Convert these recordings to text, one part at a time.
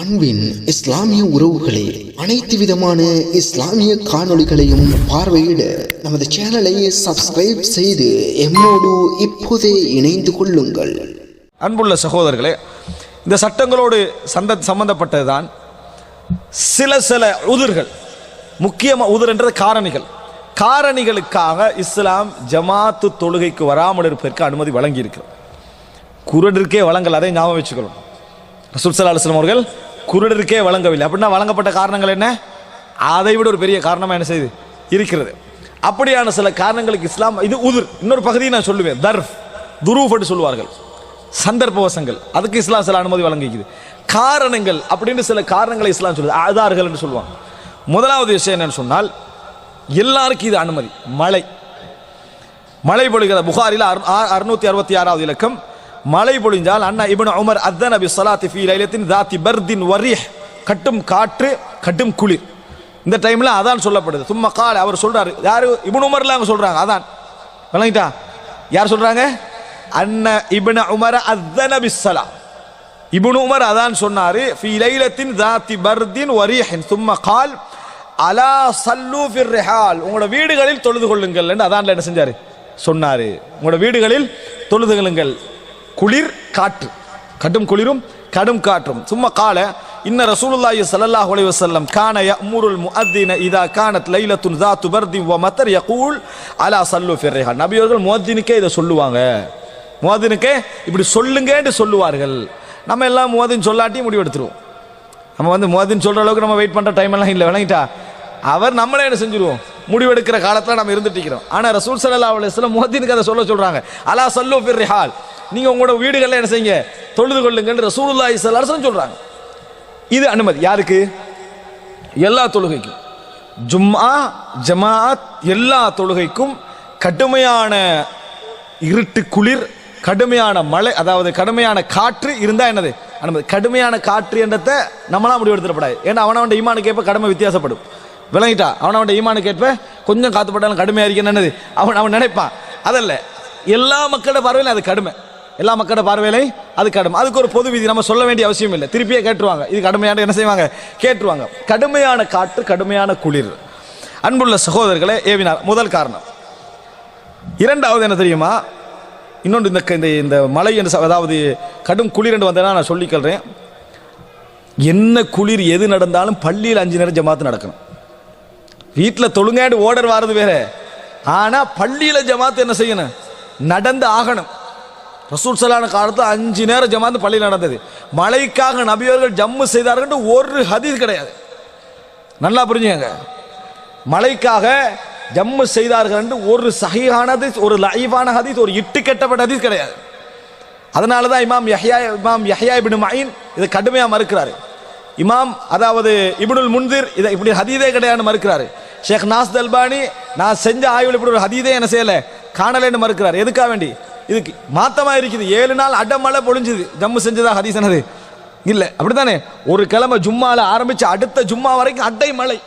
அன்பின் இஸ்லாமிய உறவுகளே அனைத்து விதமான இஸ்லாமிய காணொளிகளையும் பார்வையிட நமது சேனலை சப்ஸ்கிரைப் செய்து எம்மோடு இப்போதே இணைந்து கொள்ளுங்கள். அன்புள்ள சகோதரர்களே இந்த சட்டங்களோடு சந்த சம்பந்தப்பட்டதுதான் சில சில உதிர்கள் முக்கியமாக உதிர் என்றது காரணிகள். காரணிகளுக்காக இஸ்லாம் ஜமாத்து தொழுகைக்கு வராமல் இருப்பதற்கு அனுமதி வழங்கியிருக்கிறது. குரடிற்கே வழங்கல் அதை ஞாபகம் வச்சுக்கணும். ரசூல் சல்லா அலுவலம் அவர்கள் குருடருக்கே வழங்கவில்லை. அப்படின்னா வழங்கப்பட்ட காரணங்கள் என்ன? அதை விட ஒரு பெரிய காரணமாக என்ன செய்யுது இருக்கிறது. அப்படியான சில காரணங்களுக்கு இஸ்லாம் இது உதிர். இன்னொரு பகுதியை நான் சொல்லுவேன். தர்ஃப் துரூஃப் என்று சொல்லுவார்கள். சந்தர்ப்பவசங்கள். அதுக்கு இஸ்லாம் சில அனுமதி வழங்கிக்குது. காரணங்கள் அப்படின்னு சில காரணங்களை இஸ்லாம் சொல்லுது. ஆதார்கள் என்று சொல்லுவாங்க. முதலாவது விஷயம் என்னன்னு சொன்னால் எல்லாருக்கும் இது அனுமதி. மழை. மழை பொழுகிற புகாரில் அறுநூத்தி அறுபத்தி ஆறாவது இலக்கம் மழை பொழிஞ்சால் அண்ணா இப்னு உமர் அத்தன் அபி சலாத்தி ஃபீ லைலத்தின் தாத்தி பர்தின் வரி கட்டும் காற்று கட்டும் குளிர். இந்த டைம்ல அதான் சொல்லப்படுது. சும்மா கால அவர் சொல்றாரு. யாரு? இப்னு உமர்ல அவங்க சொல்றாங்க. அதான். விளங்கிட்டா? யார் சொல்றாங்க? அண்ண இப்னு உமர் அத்தன் அபி சலா இப்னு உமர் அதான் சொன்னாரு. ஃபி லைலத்தின் தாத்தி பர்தின் வரிஹின். சும்மா கால் அலா சல்லு ஃபிர் ரிஹால் உங்களோட வீடுகளில் தொழுது கொள்ளுங்கள் என்று அதான்ல என்ன செஞ்சாரு? சொன்னாரு. உங்களோட வீடுகளில் தொழுது கொள்ளுங்கள். குளிர் காற்று கடும் குளிரும் கடும் காற்றும் சும்மா கால இன்ன ரசூலுல்லாஹி ஸல்லல்லாஹு அலைஹி வஸல்லம் கான யஅமுருல் முஅத்தின இதா கானத் லைலத்துன் ذات برد ومطر يقول அலா சல்லு ஃபிர் ரிஹால் நபி அவர்கள் முஅத்தினுக்கே இதை சொல்லுவாங்க முஅத்தினுக்கே இப்படி சொல்லுங்கன்னு சொல்லுவார்கள் நம்ம எல்லாம் முஅத்தின் சொல்லாட்டி முடிவெடுத்துருவோம் நம்ம வந்து முவாதின் சொல்ற அளவுக்கு நம்ம வெயிட் பண்ற டைம் எல்லாம் இல்லை விளங்கிட்டா அவர் நம்மளே என்ன செஞ்சிருவோம்? முடிவெடுக்கிற காலத்தில் நம்ம இருந்துட்டிருக்கிறோம் ஆனால் ரசூல் சல்லா அலுவலம் முகத்தின் அதை சொல்ல சொல்கிறாங்க அலா சல்லு ஃபிர் ரிஹால். நீங்கள் உங்களோட வீடுகளில் என்ன செய்யுங்க? தொழுது கொள்ளுங்கன்னு ரசூலுல்லா ஸல்லல்லாஹு அலைஹி வஸல்லம் இது அனுமதி. யாருக்கு? எல்லா தொழுகைக்கும். ஜும்மா ஜமாஅத் எல்லா தொழுகைக்கும் கடுமையான இருட்டு குளிர் கடுமையான மழை அதாவது கடுமையான காற்று இருந்தால் என்னது? அனுமதி. கடுமையான காற்று என்றதை நம்மளா முடிவெடுத்துடப்படாது ஏன்னா அவனவன் ஈமானுக்கு ஏற்ப கடமை வித்தியாசப்படும். விளங்கிட்டா. அவன் ஈமானுக்கு கேட்ப கொஞ்சம் காத்து போட்டாலும் கடுமையாக இருக்கணும் என்னது? அவன் அவன் நினைப்பான். அதல்ல எல்லா மக்களோட பார்வையிலும் அது கடுமை. எல்லா மக்களோட பார்வையிலே அது கடுமை. அதுக்கு ஒரு பொது விதி நம்ம சொல்ல வேண்டிய அவசியம் இல்லை. திருப்பியே கேட்டுருவாங்க. இது கடுமையான என்ன செய்வாங்க? கேட்டுருவாங்க. கடுமையான காற்று கடுமையான குளிர். அன்புள்ள சகோதரர்களை ஏவினார். முதல் காரணம். இரண்டாவது என்ன தெரியுமா? இன்னொன்று இந்த இந்த இந்த மழை என்று அதாவது கடும் குளிர் என்று வந்தேன்னா நான் சொல்லிக்கொள்கிறேன் என்ன குளிர் எது நடந்தாலும் பள்ளியில் அஞ்சு நேரம் ஜமாத்து நடக்கணும். வீட்டில் தொழுங்காண்டு ஓடர் வாரது வேற. ஆனால் பள்ளியில் ஜமாத்து என்ன செய்யணும்? நடந்து ஆகணும். ரசூல் சலான காலத்தில் அஞ்சு நேரம் ஜமாந்து பள்ளியில் நடந்தது. மழைக்காக நபியவர்கள் ஜம்மு செய்தார்கள் ஒரு ஹதீஸ் கிடையாது. நல்லா புரிஞ்சுங்க மழைக்காக ஜம்மு செய்தார்கள் ஒரு சஹீஹான ஹதீஸ் ஒரு லைவான ஹதீஸ் ஒரு இட்டு கட்டப்பட்ட ஹதீஸ் கிடையாது. அதனால தான் இமாம் யஹ்யா இமாம் யஹ்யா இபின் மயின் இதை கடுமையாக மறுக்கிறாரு. இமாம் அதாவது இப்னுல் முன்திர் இதை இப்படி ஹதீதே கிடையாதுன்னு மறுக்கிறாரு. ஷேக் நாஸ் அல்பானி நான் செஞ்ச ஆய்வில் இப்படி ஒரு ஹதீதே என்ன செய்யலை. காணலைன்னு மறுக்கிறார். எதுக்காக வேண்டி? இதுக்கு மாத்தமாக இருக்குது. ஏழு நாள் அடமழை பொழிஞ்சுது. ஜம்மு செஞ்சதா ஹதீஸ் என்னது? இல்லை. அப்படித்தானே? ஒரு கிழமை ஜும்மாவில் ஆரம்பித்து அடுத்த ஜும்மா வரைக்கும் அட்டை மழை.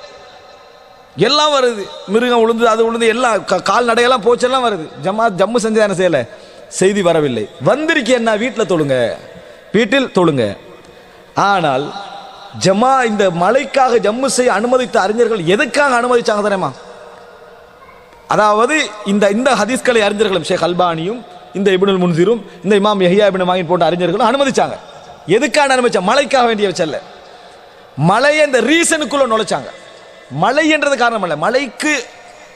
எல்லாம் வருது. மிருகம் உளுந்து அது உளுந்து எல்லாம் க- கால்நடையெல்லாம் போச்செல்லாம் வருது. ஜம்மா ஜம்மு செஞ்சு என்ன செய்யலை? செய்தி வரவில்லை. வந்திருக்க என்ன? வீட்டில் தொழுங்க. வீட்டில் தொழுங்க. ஆனால் ஜமா இந்த மலைக்காக ஜம்மு செய்ய அனுமதித்த அறிஞர்கள் எதுக்காக அனுமதிச்சாங்க தெரியுமா? அதாவது இந்த இந்த ஹதீஸ்களை அறிஞர்களும் ஷேக் அல்பானியும் இந்த இப்னுல் முன்சிரும் இந்த இமாம் யஹியா இபின் மாயின் போன்ற அறிஞர்களும் அனுமதிச்சாங்க. எதுக்காக அனுமதிச்சாங்க மலைக்காக வேண்டிய வச்சல்ல மழை இந்த ரீசனுக்குள்ள நுழைச்சாங்க. மழை என்றது காரணம் இல்லை. மலைக்கு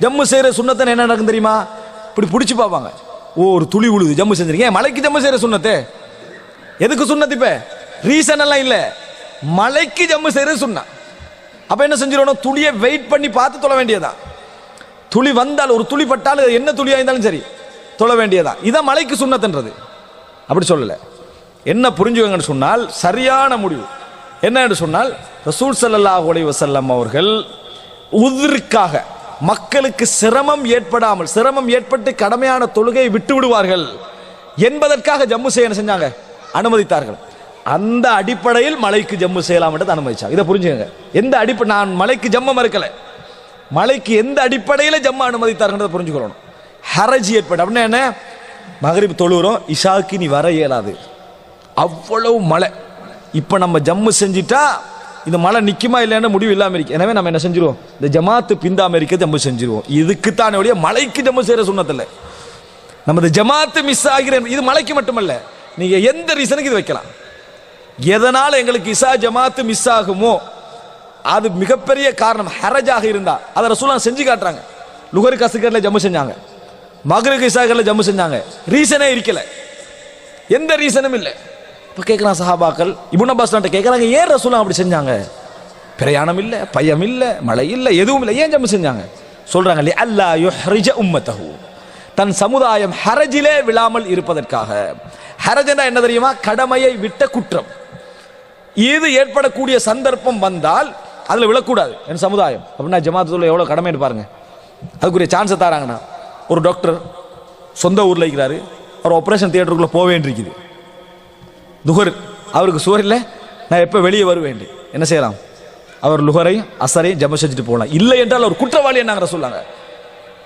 ஜம்மு செய்கிற சுண்ணத்தை என்ன நடக்கும் தெரியுமா? இப்படி பிடிச்சி பார்ப்பாங்க. ஓ ஒரு துளி உழுது ஜம்மு செஞ்சிருக்கீங்க. மலைக்கு ஜம்மு செய்கிற சுண்ணத்தை? எதுக்கு சுண்ணத்து இப்போ? ரீசன் எல்லாம் இல்லை. மலைக்கு ஜம்மு செய்கிறது சொன்ன. அப்ப என்ன செஞ்சிடணும் துளியை வெயிட் பண்ணி பார்த்து தொழ வேண்டியதான் துளி வந்தால் ஒரு துளி பட்டால் என்ன துளியாக இருந்தாலும் சரி தொழ வேண்டியதான் இதான் மலைக்கு சுண்ணத்துன்றது. அப்படி சொல்லல. என்ன புரிஞ்சுக்கங்கன்னு சொன்னால் சரியான முடிவு. என்ன என்று சொன்னால் ரசூல் ஸல்லல்லாஹு அலைஹி வசல்லம் அவர்கள் உதிர்க்காக மக்களுக்கு சிரமம் ஏற்படாமல் சிரமம் ஏற்பட்டு கடமையான தொழுகையை விட்டு விடுவார்கள் என்பதற்காக ஜம்மு செய்ய செஞ்சாங்க? அனுமதித்தார்கள். அந்த அடிப்படையில் மலைக்கு ஜம்மு செய்யலாம் என்று அனுமதிச்சாங்க. இதை புரிஞ்சுக்கங்க. எந்த அடிப்படை நான் மலைக்கு ஜம்ம மறுக்கலை. மலைக்கு எந்த அடிப்படையில் ஜம்ம அனுமதித்தார்ன்றதை புரிஞ்சுக்கணும் ஹரஜி ஏற்பட்டு அப்படின்னா என்ன? மகரிப் தொழுகிறோம் இஷாக்கு நீ வர இயலாது. அவ்வளவு மழை. இப்போ நம்ம ஜம்மு செஞ்சிட்டா இந்த மழை நிற்குமா இல்லைன்னு முடிவு இல்லாமல் இருக்கு. எனவே நம்ம என்ன செஞ்சிருவோம்? இந்த ஜமாத்து பிந்தாம இருக்க ஜம்மு செஞ்சிருவோம். இதுக்குத்தானே ஒழிய மலைக்கு ஜம்மு செய்கிற சுண்ணத்தில்லை. நமது ஜமாத்து மிஸ் ஆகிற இது மலைக்கு மட்டுமல்ல. நீங்கள் எந்த ரீசனுக்கு இது வைக்கலாம்? எதனால் எங்களுக்கு இசா ஜமாத்து மிஸ் ஆகுமோ? அது மிகப்பெரிய காரணம். ஹரஜாக இருந்தா. அதை ரசூலா செஞ்சு காட்டுறாங்க. லுகரு கசுக்கரில் ஜம்மு செஞ்சாங்க. மகருக்கு இசாக்கரில் ஜம்மு செஞ்சாங்க. ரீசனே இருக்கல. எந்த ரீசனும் இல்லை. இப்போ கேட்குறான் சஹாபாக்கள். இபுன் அப்பாஸ் கேட்குறாங்க ஏன் ரசூலா அப்படி செஞ்சாங்க? பிரயாணம் இல்லை பயம் இல்லை மழை இல்லை எதுவும் இல்லை. ஏன் ஜம்மு செஞ்சாங்க? சொல்றாங்க இல்லையா அல்லா யுஹ்ரிஜ உம்மத்தஹு. தன் சமுதாயம் ஹரஜிலே விழாமல் இருப்பதற்காக. ஹரஜனா என்ன தெரியுமா? கடமையை விட்ட குற்றம். இது ஏற்படக்கூடிய சந்தர்ப்பம் வந்தால் அதில் விழக்கூடாது என் சமுதாயம். அப்படின்னா ஜமாத்துல எவ்வளோ கடமைன்னு பாருங்க. அதுக்குரிய சான்ஸை தராங்கண்ணா ஒரு டாக்டர் சொந்த ஊரில் இருக்கிறாரு. அவர் ஆப்ரேஷன் தியேட்டருக்குள்ளே போக வேண்டியிருக்குது. துகர் அவருக்கு சுவர் இல்லை. நான் எப்போ வெளியே வருவேன் என்ன செய்யலாம்? அவர் லுகரையும் அசரையும் ஜம செஞ்சுட்டு போகலாம். இல்லை என்றால் அவர் குற்றவாளி என்னங்கிற சொல்லாங்க?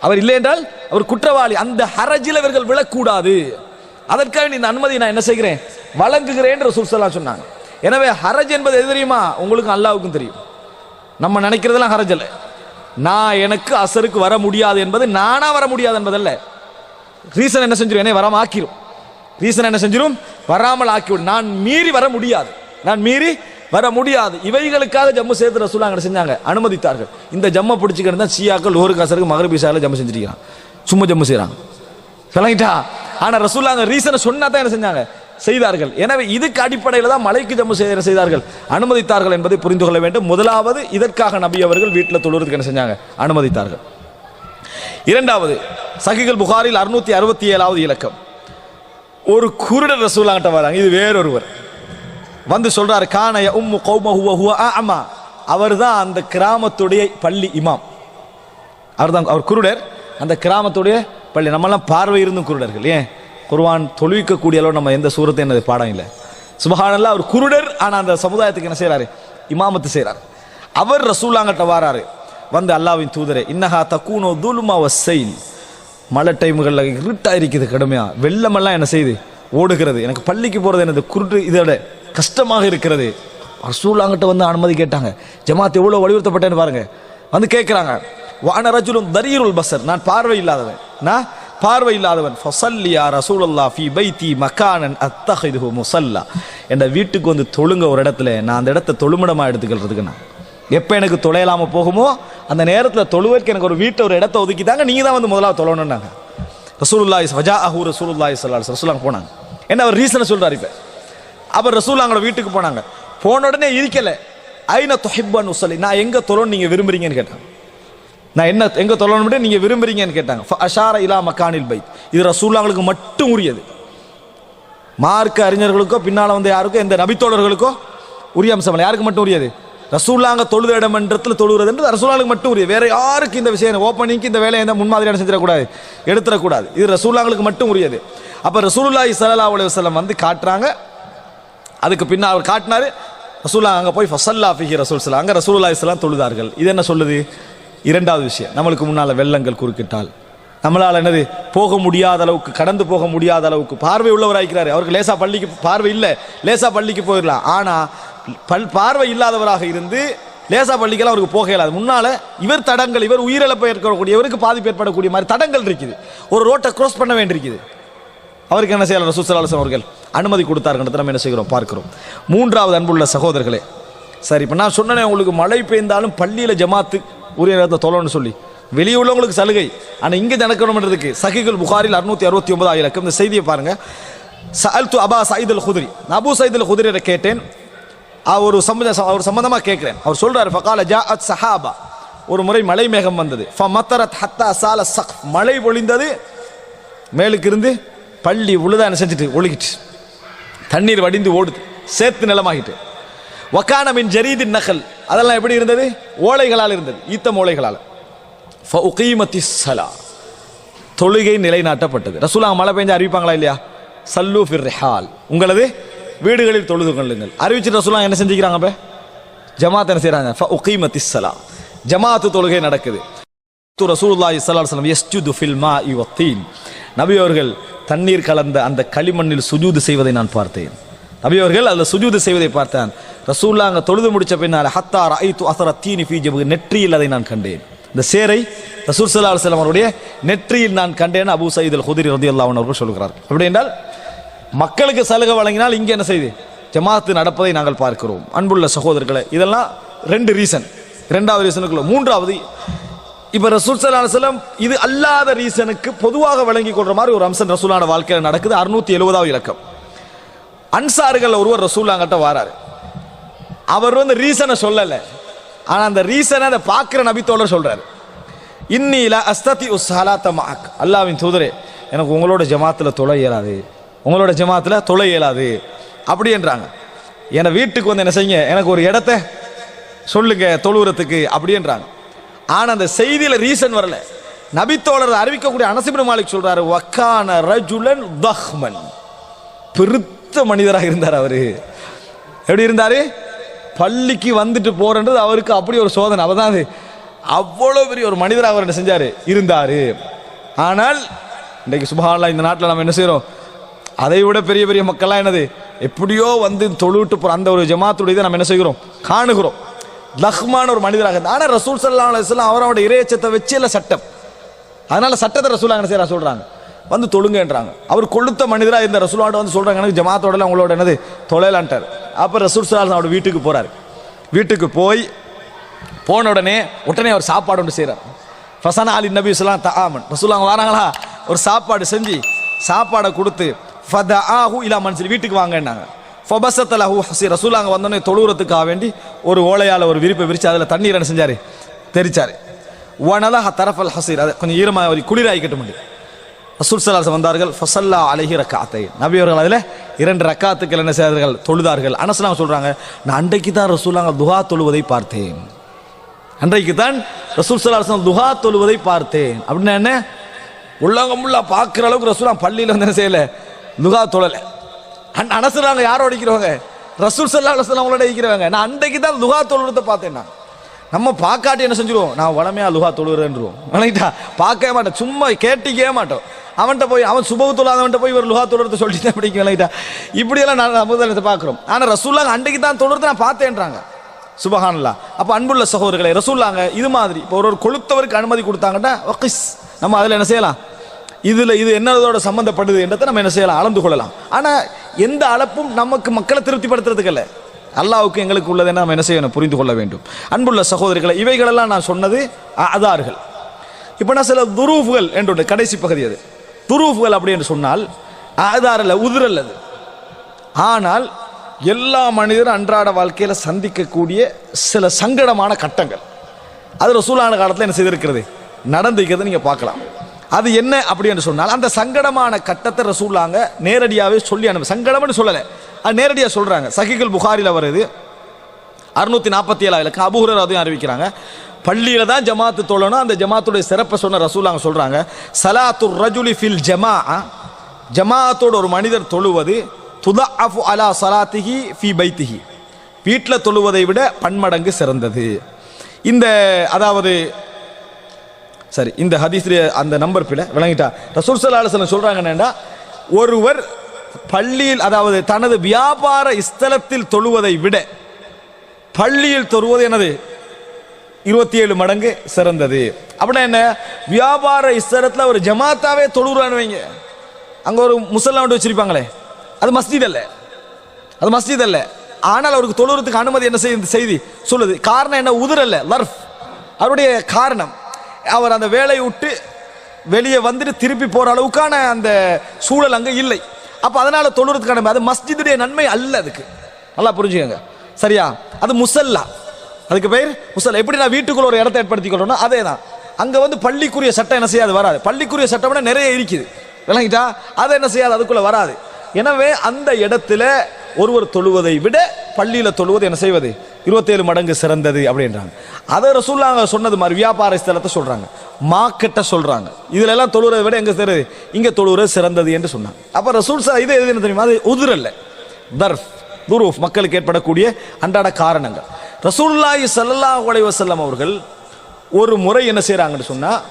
அவர் இல்லை என்றால் அவர் குற்றவாளி. அந்த ஹரஜில் இவர்கள் விழக்கூடாது. அதற்காக இந்த அனுமதியை நான் என்ன செய்கிறேன்? வழங்குகிறேன் என்று சுல்சலாம் சொன்னாங்க. எனவே ஹரஜ் என்பது எது தெரியுமா? உங்களுக்கும் அல்லாவுக்கும் தெரியும். நம்ம நினைக்கிறதெல்லாம் ஹரஜ் அல்ல. நான் எனக்கு அசருக்கு வர முடியாது என்பது நானா வர முடியாது என்பதல்ல. ரீசன் என்ன செஞ்சிடும் என்னை வராமல் ஆக்கிரும். ரீசன் என்ன செஞ்சிடும் வராமல் ஆக்கிவிடும். நான் மீறி வர முடியாது. நான் மீறி வர முடியாது. இவைகளுக்காக ஜம்மு சேர்த்து ரசூலா அங்கே செஞ்சாங்க. அனுமதித்தார்கள். இந்த ஜம்மை பிடிச்சிக்கிட்டு தான் சியாக்கள் ஒரு காசருக்கு மகரபீசாவில் ஜம்மு செஞ்சிருக்கிறான் சும்மா ஜம்மு செய்கிறாங்க விளங்கிட்டா? ஆனால் ரசூலா அங்கே ரீசனை சொன்னா தான் என்ன செஞ்சாங்க? செய்தார்கள். எனவே இதுக்கு அடிப்படையில் தான் மலைக்கு ஜம்மு செய்த செய்தார்கள். அனுமதித்தார்கள் என்பதை புரிந்து கொள்ள வேண்டும். முதலாவது இதற்காக நபி அவர்கள் வீட்டில் தொழுறதுக்கு என்ன செஞ்சாங்க? அனுமதித்தார்கள். இரண்டாவது சகிகள் புகாரில் அறுநூத்தி அறுபத்தி ஏழாவது இலக்கம். ஒரு குருடர் ரசூலாங்கிட்ட வராங்க. இது வேறொருவர். வந்து சொல்றாரு கானய உம்மு கௌமஹுவ ஹுவ அவர் தான் அந்த கிராமத்துடைய பள்ளி இமாம். அவர் தான் அவர் குருடர். அந்த கிராமத்துடைய பள்ளி. நம்மெல்லாம் பார்வை இருந்தும் குருடர்கள். ஏன்? குர்வான் தொழுவிக்கக்கூடிய அளவு நம்ம எந்த சூரத்தை என்னது பாடம் இல்லை சுபஹானல்லா அவர் குருடர் ஆனால் அந்த சமுதாயத்துக்கு என்ன செய்கிறாரு இமாமத்து செய்கிறார் அவர் ரசூலாங்கிட்ட வாராரு. வந்து அல்லாவின் தூதரே இன்னஹா தக்கூனோ தூலுமாவ வசைல் மழை டைமுகளில் இருட்டாக இருக்குது கடுமையாக வெள்ளமெல்லாம் என்ன செய்யுது ஓடுகிறது. எனக்கு பள்ளிக்கு போகிறது எனது குருட்டு இதோட கஷ்டமாக இருக்கிறது. ரசூலாங்கிட்ட வந்து அனுமதி கேட்டாங்க. ஜமாத் எவ்வளோ வலியுறுத்தப்பட்டேன்னு பாருங்க. வந்து கேட்குறாங்க வான ரஜுலும் தரீருல் பசர். நான் பார்வை இல்லாதவன் நான் பார்வை இல்லாதவன் ஃபசல்லியா ஃபி பைத்தி மக்கானன் அத்தஹிதுஹு முசல்லா என்ற வீட்டுக்கு வந்து தொழுங்க ஒரு இடத்துல நான் அந்த இடத்த தொழுமிடமாக எடுத்துக்கிறதுக்கு நான். எப்போ எனக்கு தொலையலாமல் போகுமோ அந்த நேரத்தில் தொழுவதற்கு எனக்கு ஒரு வீட்டை ஒரு இடத்த ஒதுக்கிட்டாங்க நீங்கள் தான் வந்து முதலாவது தொழணுன்னாங்க ரசூலுல்லாஹி வஜா அஹூ ரசூலுல்லாஹி சல்லாஸ் ரசூலாங்க போனாங்க. என்ன அவர் ரீசனை சொல்கிறார் இப்போ? அப்போ ரசூலாங்களோட வீட்டுக்கு போனாங்க. போன உடனே இருக்கலை. ஐநா தொஹிப்பான்னு சொல்லி நான் எங்கே தொழணும் நீங்கள் விரும்புறீங்கன்னு கேட்டாங்க. நான் என்ன எங்கே தொழணும் நீங்கள் விரும்புறீங்கன்னு கேட்டாங்க. ஃப அஷார இலா மக்கானில் பைத். இது ரசூல்லாங்களுக்கு மட்டும் உரியது மார்க்க அறிஞர்களுக்கோ பின்னால் வந்து யாருக்கோ எந்த நபித்தோழர்களுக்கோ உரிய அம்சம் இல்லை. யாருக்கு மட்டும் உரியது ரசூல்லாங்க தொழுத இடமன்றத்தில் தொழுகிறதுன்றது ரசூல்லாங்களுக்கு மட்டும் உரியது வேற யாருக்கு இந்த விஷயம் ஓப்பனிங்க்கு இந்த வேலையை எந்த முன்மாதிரியான செஞ்சிடக்கூடாது எடுத்துடக்கூடாது. இது ரசூல்லாங்களுக்கு மட்டும் உரியது அப்போ ரசூலுல்லாஹி ஸல்லல்லாஹு அலுவலம் வந்து காட்டுறாங்க. அதுக்கு பின்னால் அவர் காட்டினார். ரசூல்லா அங்கே போய் ஃபசல்லா ஃபிஹி ரசூல் சலா அங்கே ரசூலுல்லா இஸ்லாம் தொழுதார்கள். இது என்ன சொல்லுது? இரண்டாவது விஷயம் நம்மளுக்கு முன்னால் வெள்ளங்கள் குறுக்கிட்டால். நம்மளால் என்னது போக முடியாத அளவுக்கு கடந்து போக முடியாத அளவுக்கு பார்வை உள்ளவராகிறார் அவருக்கு லேசா பள்ளிக்கு பார்வை இல்லை லேசா பள்ளிக்கு போயிடலாம் ஆனால் பல் பார்வை இல்லாதவராக இருந்து லேசா பள்ளிக்கெல்லாம் அவருக்கு போக இயலாது. முன்னால் இவர் தடங்கள் இவர் உயிரிழப்பு ஏற்படக்கூடிய இவருக்கு பாதிப்பு ஏற்படக்கூடிய மாதிரி தடங்கள் இருக்குது. ஒரு ரோட்டை க்ரோஸ் பண்ண வேண்டியிருக்குது அவருக்கு என்ன செய்யலாம் சுசலாலசன் அவர்கள் அனுமதி கொடுத்தார்கள் நம்ம என்ன செய்கிறோம் பார்க்கிறோம். மூன்றாவது அன்புள்ள சகோதரர்களே சரி இப்போ நான் சொன்னேனே உங்களுக்கு மழை பெய்ந்தாலும் பள்ளியில் ஜமாத்து உரிய நேரத்தில் தொலைன்னு சொல்லி. வெளியே உள்ளவங்களுக்கு சலுகை. ஆனால் இங்கே நடக்கணும்ன்றதுக்கு சகிகள் புகாரில் அறுநூத்தி அறுபத்தி ஒன்பது ஆயிரம் இந்த செய்தியை பாருங்க. Saad Abu Saeed Al Khudri. நான் அபு சயீத் அல் குதிரியை கேட்டேன். அவர் சம்பந்த அவர் சம்பந்தமாக கேட்குறேன். அவர் சொல்கிறார் ஃபகால ஜா அத் சஹாபா. ஒரு முறை மலை மேகம் வந்தது. ஃப மத்தரத் ஹத்தா சால சக் மழை பொழிந்தது. மேலுக்கு இருந்து பள்ளி உழுதா என்ன செஞ்சுட்டு? ஒழுகிட்டு. தண்ணீர் வடிந்து ஓடுது. சேர்த்து நிலமாகிட்டு. வக்கானமின் ஜரீதின் நகல் அதெல்லாம் எப்படி இருந்தது? ஓலைகளால் இருந்தது. ஈத்தம் ஓலைகளால். ஃபஉகீமத்தி சலா தொழுகை நிலைநாட்டப்பட்டது. ரசூலா மழை பெஞ்சா அறிவிப்பாங்களா இல்லையா? சல்லு ஃபிர் ரிஹால் உங்களது வீடுகளில் தொழுது கொள்ளுங்கள். அறிவிச்சு ரசூலா என்ன செஞ்சுக்கிறாங்க அப்ப? ஜமாத் என்ன ஃப ஃபஉகீமத்தி சலா ஜமாத்து தொழுகை நடக்குது. ரசூலுல்லாஹி ஸல்லல்லாஹு அலைஹி வஸல்லம் யஸ்ஜுது ஃபில் மாஇ வத்தீன் நபி அவர்கள் தண்ணீர் கலந்த அந்த களிமண்ணில் சுஜூது செய்வதை நான் பார்த்தேன். நபி அவர்கள் அதில் சுஜூது செய்வதை பார்த்தான். ரசூல்லா அங்கே தொழுது முடித்த பின்னால் ஹத்தா ஐத்து அசர தீனி ஃபீஜபு நெற்றியில் அதை நான் கண்டேன். இந்த சேரை ரசூல் சல்லா அலுவலம் அவருடைய நெற்றியில் நான் கண்டேன் அபு சயீத் அல் ஹுதிரி ரதி அல்லாஹ் அவர்கள் சொல்கிறார். அப்படி என்றால் மக்களுக்கு சலுகை வழங்கினால் இங்கே என்ன செய்து? ஜமாத்து நடப்பதை நாங்கள் பார்க்கிறோம். அன்புள்ள சகோதரர்களை இதெல்லாம் ரெண்டு ரீசன். ரெண்டாவது ரீசனுக்குள்ள மூன்றாவது இப்போ ரசூல் சல்லா அலுவலம் இது அல்லாத ரீசனுக்கு பொதுவாக வழங்கி கொள்ற மாதிரி ஒரு அம்சம் ரசூலான வாழ்க்கையில் நடக்குது. அறுநூத்தி எழுபதாவது இலக்கம். அன்சார்கள் ஒருவர் ரசூல்லாங்கிட்ட வராரு. அவர் வந்து ரீசனை சொல்லல. ஆனா அந்த ரீசனை அதை பார்க்குற நபித்தோழர் சொல்றாரு. இன்னில அஸ்ததி உஸ் மாக் அல்லாவின் தூதரே எனக்கு உங்களோட ஜமாத்தில் தொலை இயலாது. உங்களோட ஜமாத்துல தொலை இயலாது. அப்படி என்றாங்க. வீட்டுக்கு வந்து என்ன செய்யுங்க? எனக்கு ஒரு இடத்த சொல்லுங்க தொழுகிறதுக்கு அப்படின்றாங்க ஆனால் அந்த செய்தியில் ரீசன் வரல. நபித்தோழர் அறிவிக்கக்கூடிய அனசிபின் மாலிக் சொல்றாரு வக்கான ரஜுலன் தஹ்மன். பெருத்த மனிதராக இருந்தார் அவரு. எப்படி இருந்தாரு? பள்ளிக்கு வந்துட்டு போறன்றது அவருக்கு அப்படி ஒரு சோதனை. அவதான் அது அவ்வளோ பெரிய ஒரு மனிதராக அவர் என்ன செஞ்சார்? இருந்தார். ஆனால் இன்றைக்கு சுபஹானல்லாஹ் இந்த நாட்டில் நம்ம என்ன செய்கிறோம் அதை விட பெரிய பெரிய மக்கள்லாம் என்னது? எப்படியோ வந்து தொழுவிட்டு போகிற அந்த ஒரு ஜமாத்துடைய இதை நம்ம என்ன செய்கிறோம்? காணுகிறோம். லஹ்மான ஒரு மனிதராக இருந்தார். ஆனால் ரசூல் சல்லா அலுவலாம் அவரோட இறையச்சத்தை வச்சு இல்லை சட்டம். அதனால சட்டத்தை ரசூலாக என்ன செய்கிறா சொல்கிறாங்க வந்து தொழுங்கன்றாங்க. அவர் கொளுத்த மனிதராக இருந்த ரசூலாட்ட வந்து சொல்கிறாங்க எனக்கு ஜமாத்தோட அவங்களோட என்னது? தொலைலான்ட்டார் அப்போ ரசூல் சலால் அவரோட வீட்டுக்கு போகிறார் வீட்டுக்கு போய் போன உடனே உடனே அவர் சாப்பாடு ஒன்று செய்கிறார் ஃபசனா அலி நபி சொல்லாம் தாமன் ரசூலாங்க வராங்களா? ஒரு சாப்பாடு செஞ்சு சாப்பாடை கொடுத்து ஃபத ஆஹு இலா மனுஷன் வீட்டுக்கு வாங்கன்னாங்க. ஃபபசத்தில் ஹூ ஹசி ரசூல் அங்கே வந்தோடனே தொழுகிறதுக்காக வேண்டி ஒரு ஓலையால் ஒரு விரிப்பை விரித்து அதில் தண்ணீர் என்ன செஞ்சார்? தெரிச்சார் ஒனலஹ தரஃபல் ஹசீர் அதை கொஞ்சம் ஈரமாக ஒரு குளிராகிக்கட்ட முடியும். ரசூல் சலாஸ் வந்தார்கள் ஃபசல்லா அலஹி ரக்காத்தை நபி அவர்கள் அதில் இரண்டு ரக்காத்துக்கள் என்ன செய்தார்கள்? தொழுதார்கள். அனசலாம் சொல்கிறாங்க நான் அன்றைக்கு தான் ரசூலாங்க துஹா தொழுவதை பார்த்தேன். அன்றைக்கு தான் ரசூல் சலாஸ் துஹா தொழுவதை பார்த்தேன். அப்படின்னா என்ன? உள்ளவங்க முள்ளா பார்க்குற அளவுக்கு ரசூலா பள்ளியில் வந்து என்ன செய்யலை? துஹா தொழலை. அன் அனசுறாங்க யாரோ அடிக்கிறவங்க? ரசூல் சல்லா அலுவலாம் அவங்களோட அடிக்கிறவங்க. நான் அன்றைக்கு தான் துஹா தொழுறதை பார்த்தேன் நான். நம்ம பார்க்காட்டி என்ன செஞ்சிருவோம்? நான் உடமையா லுகா தொழுகிறேன்ருவோம் வணங்கிட்டா? பார்க்கவே மாட்டேன் சும்மா கேட்டிக்கவே மாட்டோம். அவன்கிட்ட போய் அவன் சுபவு தொழாதவன்ட்ட போய் ஒரு லுகா தொழுறத சொல்லிட்டு பிடிக்கும் விளங்கிட்டா இப்படியெல்லாம் நான் முதலத்தை பார்க்குறோம். ஆனால் ரசூல்லாங்க அன்றைக்கு தான் தொழுறதை நான் பார்த்தேன்றாங்க. சுபஹானல்லா அப்போ அன்புள்ள சகோதரர்களை ரசூல்லாங்க இது மாதிரி இப்போ ஒரு ஒரு கொளுத்தவருக்கு அனுமதி கொடுத்தாங்கன்னா ஒக்கிஸ் நம்ம அதில் என்ன செய்யலாம்? இதில் இது என்னதோட சம்மந்தப்படுது என்றதை நம்ம என்ன செய்யலாம்? அளந்து கொள்ளலாம். ஆனால் எந்த அளப்பும் நமக்கு மக்களை திருப்திப்படுத்துறதுக்கு இல்லை. அல்லாவுக்கு எங்களுக்கு உள்ளதை நம்ம என்ன செய்யணும்? புரிந்து கொள்ள வேண்டும். அன்புள்ள சகோதரிகளை இவைகளெல்லாம் நான் சொன்னது அதார்கள். இப்போ நான் சில துரூஃப்கள் என்று கடைசி பகுதி அது. துரூஃப்கள் அப்படி என்று சொன்னால் ஆதாரில் உதிரல் அது. ஆனால் எல்லா மனிதரும் அன்றாட வாழ்க்கையில் சந்திக்கக்கூடிய சில சங்கடமான கட்டங்கள். அது ரசூலான காலத்தில் என்ன செய்திருக்கிறது? நடந்திருக்கிறது நீங்கள் பார்க்கலாம். அது என்ன அப்படி என்று சொன்னால் அந்த சங்கடமான கட்டத்தை ரசூலாங்க நேரடியாகவே சொல்லி அனுப்ப சங்கடம்னு சொல்லலை. அது நேரடியாக சொல்கிறாங்க சகிகள் புகாரில் வருது அறுநூத்தி நாற்பத்தி ஏழாவது இலக்கம் அதையும் அறிவிக்கிறாங்க. பள்ளியில் தான் ஜமாத்து தொழணும். அந்த ஜமாத்துடைய சிறப்பை சொன்ன ரசூலாங்க சொல்கிறாங்க சலாத்து ரஜுலி ஃபில் ஜமா ஜமாத்தோட ஒரு மனிதர் தொழுவது துதா அஃப் அலா சலாத்திஹி ஃபி பைத்திஹி. வீட்டில் தொழுவதை விட பன்மடங்கு சிறந்தது. இந்த அதாவது சரி இந்த ஹதீஸ்ல அந்த நம்பர் பிள்ளை விளங்கிட்டா. ரசூல் சல்லா அலுவலம் சொல்றாங்க ஒருவர் பள்ளியில் அதாவது தனது வியாபார ஸ்தலத்தில் தொழுவதை விட பள்ளியில் தொருவது என்னது? இருபத்தி ஏழு மடங்கு சிறந்தது. அப்படின்னா என்ன? வியாபார இஸ்தரத்தில் ஒரு ஜமாத்தாவே தொழுறானுவீங்க அங்கே ஒரு முசல்லாம் வந்து வச்சிருப்பாங்களே. அது மஸ்ஜித் அல்ல. அது மஸ்ஜித் அல்ல. ஆனால் அவருக்கு தொழுறதுக்கு அனுமதி என்ன செய்யுது செய்தி? சொல்லுது. காரணம் என்ன? உதிரல்ல லர்ஃப் அவருடைய காரணம். அவர் அந்த வேலையை விட்டு வெளியே வந்துட்டு திருப்பி போற அளவுக்கான அந்த சூழல் அங்கே இல்லை. அப்போ அதனால தொழுறதுக்கான அது மஸ்ஜிதுடைய நன்மை அல்ல அதுக்கு. நல்லா புரிஞ்சுக்கங்க. சரியா? அது முசல்லா. அதுக்கு பேர் முசல்லா. எப்படி நான் வீட்டுக்குள்ள ஒரு இடத்தை ஏற்படுத்திக் அதே தான் அங்க வந்து பள்ளிக்குரிய சட்டம் என்ன செய்யாது? வராது. பள்ளிக்குரிய சட்டம்னா நிறைய இருக்குது. விளங்கிட்டா? அதை என்ன செய்யாது? அதுக்குள்ள வராது. எனவே அந்த இடத்துல ஒருவர் தொழுவதை விட பள்ளியில் தொழுவது என்ன செய்வது? இருபத்தேழு மடங்கு சிறந்தது அப்படின்றாங்க. அதை ரசூல்லாங்க சொன்னது மாதிரி வியாபார ஸ்தலத்தை சொல்கிறாங்க மார்க்கெட்டை சொல்கிறாங்க இதுல எல்லாம் தொழுவதை விட எங்கே சிறது இங்கே தொழுவது சிறந்தது என்று சொன்னாங்க. அப்போ ரசூல் சார் இது எது என்ன தெரியுமா? அது உதிரல்ல தர்ஃப். துரூஃப் மக்களுக்கு ஏற்படக்கூடிய அன்றாட காரணங்கள். ரசூல்லாய் சல்லா அலைஹி வஸல்லம் அவர்கள் ஒரு முறை என்ன செய்கிறாங்கன்னு சொன்னால்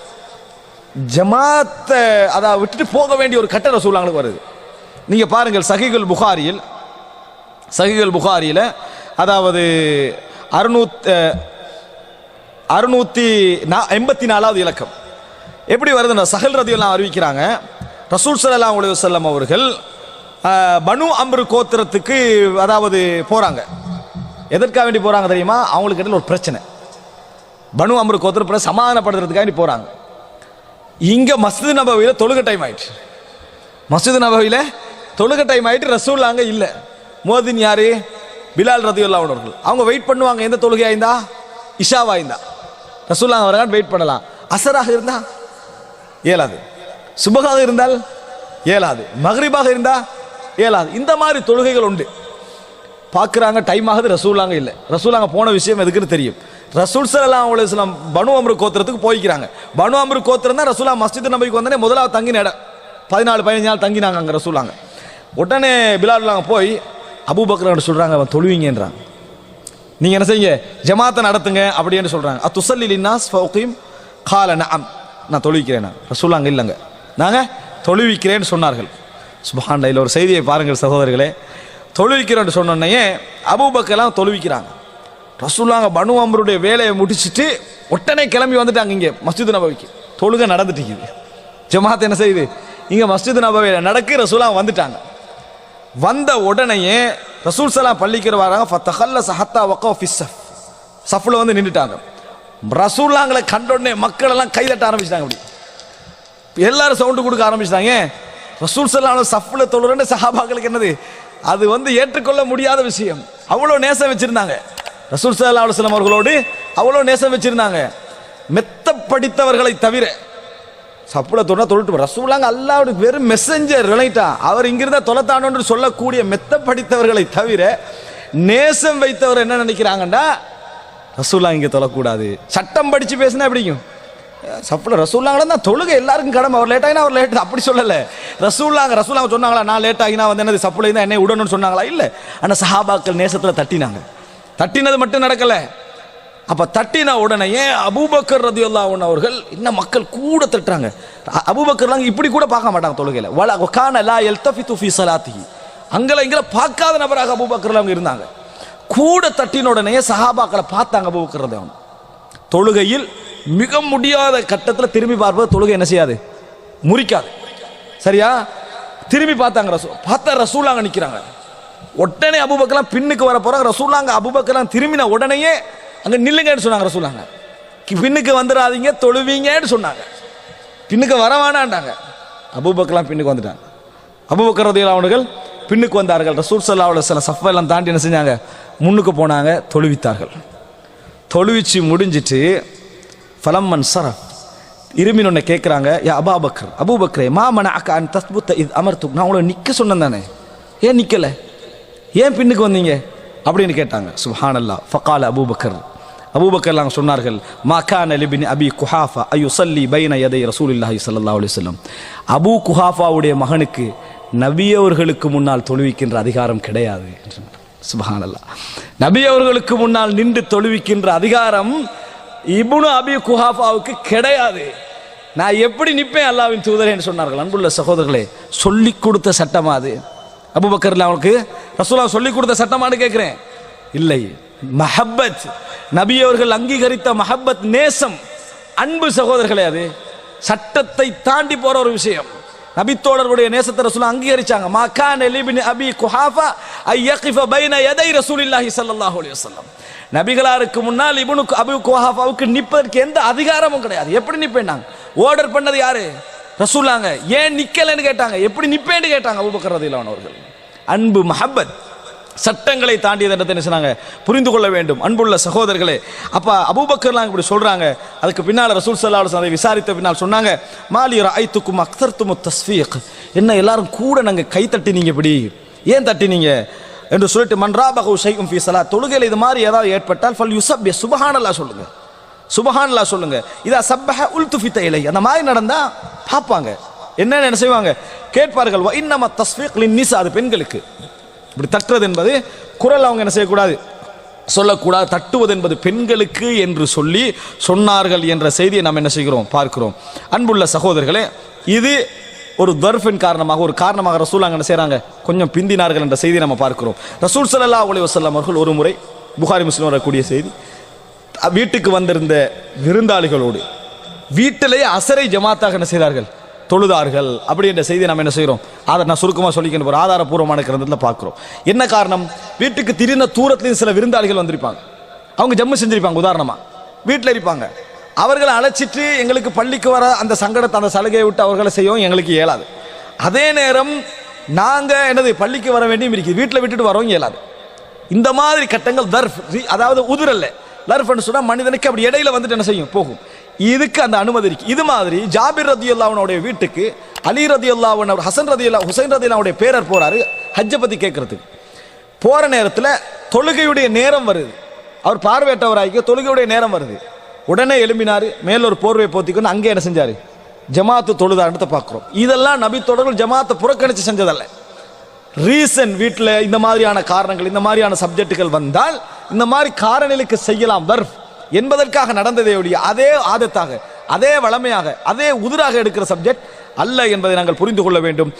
ஜமாத்தை அதை விட்டுட்டு போக வேண்டிய ஒரு கட்ட ரசூலாங்களுக்கு வருது. நீங்கள் பாருங்கள் சஹீகுல் புகாரியில் சஹிகள் புகாரியில் அதாவது அறுநூத் அறுநூற்றி நா எண்பத்தி நாலாவது இலக்கம். எப்படி வருதுன்னா சஹல் ரதியெல்லாம் அறிவிக்கிறாங்க ரசூல் சல்லா அலைஹி செல்லம் அவர்கள் பனு அம்ரு கோத்திரத்துக்கு அதாவது போகிறாங்க எதற்காக வேண்டி போகிறாங்க தெரியுமா? அவங்களுக்கு இடையில ஒரு பிரச்சனை. பனு அம்ரு கோத்திரம் சமாதானப்படுத்துறதுக்காக வேண்டி போகிறாங்க இங்கே மஸ்ஜித் நபவியில் தொழுகை டைம் ஆயிடுச்சு மசூது நபவியில் தொழுகை டைம் ஆயிட்டு ரசூல் அங்கே இல்லை. மோதின் யாரு? பிலால் ரதியுல்லா அவர்கள். அவங்க வெயிட் பண்ணுவாங்க. எந்த தொழுகை ஆயிருந்தா? இஷாவா இருந்தா ரசூல்லா வரகான் வெயிட் பண்ணலாம். அசராக இருந்தால் இயலாது. சுபகாக இருந்தால் இயலாது. மகரிபாக இருந்தால் இயலாது இந்த மாதிரி தொழுகைகள் உண்டு. பார்க்குறாங்க டைம் ஆகுது ரசூலாங்க இல்லை. ரசூலாங்க போன விஷயம் எதுக்குன்னு தெரியும். ரசூல் சலாம் அலுவலாம் பனு அம்ரு கோத்திரத்துக்கு போய்க்கிறாங்க. பனு அம்ரு கோத்திரம் தான் ரசூலா மஸ்ஜித் நம்பிக்கு வந்தனே முதலாவது தங்கின இடம். பதினாலு பதினஞ்சு நாள் தங்கினாங்க அங்கே ரசூலாங்க உடனே பிலாடுலாங்க போய் அபூபக்கர் சொல்கிறாங்க அவன் தொழுவீங்கன்றாங்க நீங்கள் என்ன செய்யுங்க? ஜமாத்தை நடத்துங்க அப்படின்னு சொல்கிறாங்க அ துசல்லி லின்னாஸ் ஃபௌகீம் கால நஅம். நான் தொழுவிக்கிறேன். நான் ரசூலாங்க இல்லைங்க. நாங்கள் தொழுவிக்கிறேன்னு சொன்னார்கள். சுபஹான்ல இதில் ஒரு செய்தியை பாருங்கள் சகோதரர்களே. தொழுவிக்கிறோன்னு சொன்னோன்னே அபூபக்கெல்லாம் தொழுவிக்கிறாங்க. ரசூல்லாங்க பனு அமருடைய வேலையை முடிச்சுட்டு உடனே கிளம்பி வந்துட்டாங்க இங்கே மஸ்ஜித் நபவிக்கு. தொழுகை நடந்துட்டு ஜமாத் என்ன செய்யுது? இங்கே மஸ்ஜித் நபவியில் நடக்கு ரசூலாங்க வந்துட்டாங்க. வந்த உடனேயே ரசூல் சலாம் பள்ளிக்கிற வராங்க ஃபத்தஹல்ல சஹத்தா வக்கோ ஃபிஸ்ஸஃப் சஃப்ல வந்து நின்றுட்டாங்க ரசூல்லாங்களை கண்ட உடனே மக்கள் எல்லாம் கைதட்ட ஆரம்பிச்சிட்டாங்க அப்படி. எல்லாரும் சவுண்டு கொடுக்க ஆரம்பிச்சிட்டாங்க. ரசூல் சலாம் சஃபில் தொழுறன்னு சஹாபாக்களுக்கு என்னது? அது வந்து ஏற்றுக்கொள்ள முடியாத விஷயம். அவ்வளோ நேசம் வச்சிருந்தாங்க. ரசூல் சல்லா அலுவலம் அவர்களோடு அவ்வளோ நேசம் வச்சிருந்தாங்க. மெத்த படித்தவர்களை தவிர சப்புல தொட தொழிட்டு ரசூலாங்க அல்லாவுடைய வெறும் மெசஞ்சர் ரிலைட்டா அவர் இங்கிருந்தா தொலைத்தானோன்று சொல்லக்கூடிய மெத்த படித்தவர்களை தவிர நேசம் வைத்தவர் என்ன நினைக்கிறாங்கன்னா ரசூலா இங்கே தொழக்கூடாது. சட்டம் படித்து பேசினா எப்படிக்கும் சப்புல ரசூலாங்களா தான் தொழுகை. எல்லாருக்கும் கடமை. அவர் லேட் ஆகினா அவர் லேட் அப்படி சொல்லல. ரசூல்லாங்க ரசூலாங்க சொன்னாங்களா நான் லேட் ஆகினா வந்து என்னது சப்புல தான் என்னை விடணும்னு சொன்னாங்களா? இல்லை. ஆனால் சஹாபாக்கள் நேசத்தில் தட்டினாங்க. தட்டினது மட்டும் நடக்கலை. அப்போ தட்டின உடனே அபூபக்கர் ரதியுல்லாஹன் அவர்கள் இன்னும் மக்கள் கூட தட்டுறாங்க. அ- அபூபக்கர்லாம் இப்படி கூட பார்க்க மாட்டாங்க தொழுகையில். வல கான லா எல்தஃபிது துஃபி சலாத்தி அங்கல இங்கே பார்க்காத நபராக அபூபக்கர்ல அவங்க இருந்தாங்க. கூட தட்டின உடனே சஹாபாக்களை பார்த்தாங்க அபூபக்கர் ரதி தொழுகையில் மிக முடியாத கட்டத்தில் திரும்பி பார்ப்பது தொழுகை என்ன செய்யாது? முறிக்காது. சரியா? திரும்பி பார்த்தாங்க ரசூ பார்த்தா ரசூலாங்க நிற்கிறாங்க உடனே அபுபக்கெல்லாம் பின்னுக்கு வர போறாங்க. ரசூலாங்க அபுபக்கெல்லாம் திரும்பின உடனேயே அங்கே நில்லுங்கன்னு சொன்னாங்க ரசூலாங்க பின்னுக்கு வந்துடாதீங்க தொழுவீங்கன்னு சொன்னாங்க. பின்னுக்கு வரவானாண்டாங்க அபுபக்கெல்லாம் பின்னுக்கு வந்துட்டாங்க. அபூபக்கர் ரதியல்லாஹு அவர்கள் பின்னுக்கு வந்தார்கள். ரசூல் சல்லாவில் சில சஃபெல்லாம் தாண்டி என்ன செஞ்சாங்க? முன்னுக்கு போனாங்க தொழுவித்தார்கள். தொழுவிச்சு முடிஞ்சிட்டு ஃபலம்மன் சரஃப் இருமின் ஒன்று கேட்குறாங்க யா அபாபக்கர் அபூபக்கரே மா மன அக்கா அன் தஸ்புத்த இது அமர்த்து நான் உங்களை நிற்க சொன்னேன் தானே. ஏன் நிற்கலை ஏன் பின்னுக்கு வந்தீங்க? அப்படின்னு கேட்டாங்க. சுஹானல்லா ஃபகால அபூபக்கர் நாங்கள் சொன்னார்கள் மா கான் லிபின் அபி குஹாஃபா ஐயு சல்லி பைன எதை ரசூலில்லாஹி ஸல்லல்லாஹு அலைஹி வஸல்லம். அபூ குஹாஃபாவுடைய மகனுக்கு நபியவர்களுக்கு முன்னால் தொழுவிக்கின்ற அதிகாரம் கிடையாது. சுபஹானல்லா. நபியவர்களுக்கு முன்னால் நின்று தொழுவிக்கின்ற அதிகாரம் இபுனு அபி குஹாஃபாவுக்கு கிடையாது. நான் எப்படி நிற்பேன் அல்லாவின் தூதரேன்னு சொன்னார்கள். அன்புள்ள சகோதரர்களே சொல்லிக் கொடுத்த சட்டமா அது. அபுபக்கர்ல அவனுக்கு ரசூலா சொல்லிக் கொடுத்த சட்டமானு கேட்குறேன். இல்லை மஹப்பத். நபி அவர்கள் அங்கீகரித்த மஹப்பத் நேசம். அன்பு சகோதரர்களே அது. சட்டத்தை தாண்டி போற ஒரு விஷயம். நபித்தோழருடைய நேசத்தை ரசூல் அங்கீகரிச்சாங்க. மகான் எலிபின் அபி குஹாஃபா ஐ யகிஃப பைன எதை ரசூலில்லாஹி சல்லாஹ் அலி வஸல்லம். நபிகளாருக்கு முன்னால் இப்னு அபு குஹாஃபாவுக்கு நிற்பதற்கு எந்த அதிகாரமும் கிடையாது. எப்படி நிற்பேன் நாங்கள் ஓர்டர் பண்ணது யாரு? ரசூலாங்க ஏன் நிக்கலன்னு கேட்டாங்க. எப்படி நிப்பேன்னு கேட்டாங்க? அபுபக்கர் ரதியல்லாஹு அவர்கள். அன்பு மஹப்பத். சட்டங்களை தாண்டியது என்னத்தை என்ன சொன்னாங்க? புரிந்து கொள்ள வேண்டும். அன்புள்ள சகோதரர்களே அப்போ அபூபக்கர்லாம் இப்படி சொல்கிறாங்க அதுக்கு பின்னால் ரசூல் சல்லா அதை விசாரித்த பின்னால் சொன்னாங்க மாலியர் ஐத்துக்கும் அக்தர் அக்தர்தும் தஸ்ஃபீக் என்ன எல்லாரும் கூட நாங்கள் கை தட்டினீங்க இப்படி? ஏன் தட்டினீங்க? என்று சொல்லிட்டு மன்ராபகு ஷைஉம் ஃபீ ஸலாத். தொழுகையில் இது மாதிரி ஏதாவது ஏற்பட்டால் ஃபல் யுஸப்பி சுபஹானல்லா சொல்லுங்கள் சுபஹான்லா சொல்லுங்க. இதா சப்பஹ உல்துஃபித்த இலை அந்த மாதிரி நடந்தா பார்ப்பாங்க. என்னென்ன என்ன செய்வாங்க கேட்பார்கள் இன்னம தஸ்ஃபீக் லின்னிஸ் அது பெண்களுக்கு. இப்படி தட்டுறது என்பது குரல் அவங்க என்ன செய்யக்கூடாது? சொல்லக்கூடாது. தட்டுவது என்பது பெண்களுக்கு என்று சொல்லி சொன்னார்கள் என்ற செய்தியை நாம் என்ன செய்கிறோம்? பார்க்கிறோம். அன்புள்ள சகோதரர்களே இது ஒரு தர்ஃபின் காரணமாக ஒரு காரணமாக ரசூல் அங்கே என்ன செய்கிறாங்க கொஞ்சம் பிந்தினார்கள் என்ற செய்தியை நம்ம பார்க்கிறோம். ரசூல் சல்லா அலி வசல்லாம் அவர்கள் ஒரு முறை புகாரி முஸ்லீம் வரக்கூடிய செய்தி வீட்டுக்கு வந்திருந்த விருந்தாளிகளோடு வீட்டிலேயே அசரை ஜமாத்தாக என்ன செய்தார்கள்? தொழுதார்கள். அப்படி என்ற செய்தியை நம்ம என்ன செய்கிறோம்? அதை நான் சுருக்கமாக சொல்லிக்கணும் ஒரு ஆதாரபூர்வமான கிரந்தத்தில் பார்க்குறோம். என்ன காரணம்? வீட்டுக்கு திரிந்த தூரத்துலேயும் சில விருந்தாளிகள் வந்திருப்பாங்க. அவங்க ஜம்மு செஞ்சிருப்பாங்க உதாரணமாக வீட்டில் இருப்பாங்க. அவர்களை அழைச்சிட்டு எங்களுக்கு பள்ளிக்கு வர அந்த சங்கடத்தை அந்த சலுகையை விட்டு அவர்களை செய்யவும் எங்களுக்கு இயலாது. அதே நேரம் நாங்கள் என்னது பள்ளிக்கு வர வேண்டியும் இருக்குது வீட்டில் விட்டுட்டு வரவும் இயலாது. இந்த மாதிரி கட்டங்கள் தர்ஃப் அதாவது உதிரல்ல. லர்ஃப்னு சொன்னால் மனிதனுக்கு அப்படி இடையில வந்துட்டு என்ன செய்யும்? போகும். இதுக்கு அந்த அனுமதி இருக்கு. இது மாதிரி ஜாபிர் ரதி அல்லாவுடைய வீட்டுக்கு அலி ரதி அல்லாவன் ஹசன் ரதி அல்லா ஹுசைன் ரதி அல்லாவுடைய பேரர் போறாரு ஹஜ்ஜை பத்தி கேட்கறதுக்கு போற நேரத்தில் தொழுகையுடைய நேரம் வருது. அவர் பார்வையற்றவராய்க்கு தொழுகையுடைய நேரம் வருது. உடனே எழும்பினார் மேல ஒரு போர்வை போத்திக்கொண்டு அங்கே என்ன செஞ்சார்? ஜமாத்து தொழுதான்றத பார்க்குறோம் இதெல்லாம் நபி தொடர்கள் ஜமாத்தை புறக்கணித்து செஞ்சதல்ல. ரீசன் வீட்டில் இந்த மாதிரியான காரணங்கள் இந்த மாதிரியான சப்ஜெக்டுகள் வந்தால் இந்த மாதிரி காரணிகளுக்கு செய்யலாம். வர்ஃப். என்பதற்காக நடந்ததே ஒழிய அதே ஆதத்தாக அதே வளமையாக அதே உதிராக எடுக்கிற சப்ஜெக்ட் அல்ல என்பதை நாங்கள் புரிந்து கொள்ள வேண்டும்.